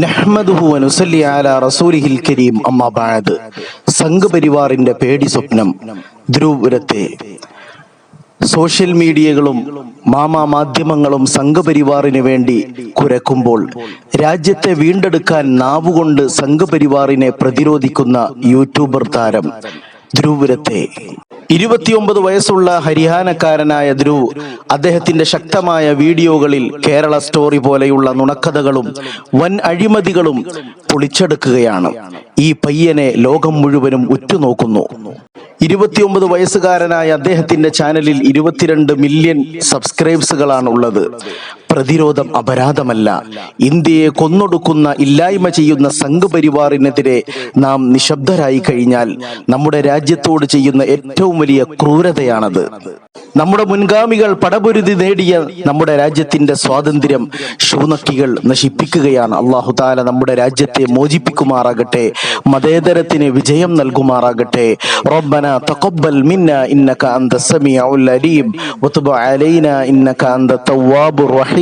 നഹ്മദുഹു റസൂലിഹിൽ കരീം. സംഘപരിവാറിന്റെ പേടി സ്വപ്നം. ധ്രുവരത്തെ. സോഷ്യൽ മീഡിയകളും മാമാ മാധ്യമങ്ങളും സംഘപരിവാറിന് വേണ്ടി കുരക്കുമ്പോൾ രാജ്യത്തെ വീണ്ടെടുക്കാൻ നാവുകൊണ്ട് സംഘപരിവാറിനെ പ്രതിരോധിക്കുന്ന യൂട്യൂബർ താരം ധ്രുവപുരത്തെ ഇരുപത്തിയൊമ്പത് വയസ്സുള്ള ഹരിയാനക്കാരനായ ധ്രുവ് അദ്ദേഹത്തിന്റെ ശക്തമായ വീഡിയോകളിൽ കേരള സ്റ്റോറി പോലെയുള്ള നുണക്കഥകളും വൻ അഴിമതികളും പൊളിച്ചെടുക്കുകയാണ്. ഈ പയ്യനെ ലോകം മുഴുവനും ഉറ്റുനോക്കുന്നു. ഇരുപത്തിയൊമ്പത് വയസ്സുകാരനായ അദ്ദേഹത്തിന്റെ ചാനലിൽ ഇരുപത്തിരണ്ട് മില്യൺ സബ്സ്ക്രൈബ്സുകളാണ് ഉള്ളത് പ്രതിരോധം അപരാധമല്ല. ഇന്ത്യയെ കൊന്നൊടുക്കുന്ന ഇല്ലായ്മ ചെയ്യുന്ന സംഘപരിവാറിനെതിരെ നാം നിശബ്ദരായി കഴിഞ്ഞാൽ നമ്മുടെ രാജ്യത്തോട് ചെയ്യുന്ന ഏറ്റവും വലിയ ക്രൂരതയാണത്. നമ്മുടെ മുൻഗാമികൾ പടപൊരുതി നേടിയ നമ്മുടെ രാജ്യത്തിന്റെ സ്വാതന്ത്ര്യം ശൂനക്കികൾ നശിപ്പിക്കുകയാണ്. അള്ളാഹു താല നമ്മുടെ രാജ്യത്തെ മോചിപ്പിക്കുമാറാകട്ടെ മതേതരത്തിന് വിജയം നൽകുമാറാകട്ടെ. റബ്ബന തഖബ്ബൽ മിന്ന ഇന്നക അന്ത സമീഉൽ അലീം. വതുബ് അലൈന ഇന്നക അന്ത തവ്വാബുർ റഹീം.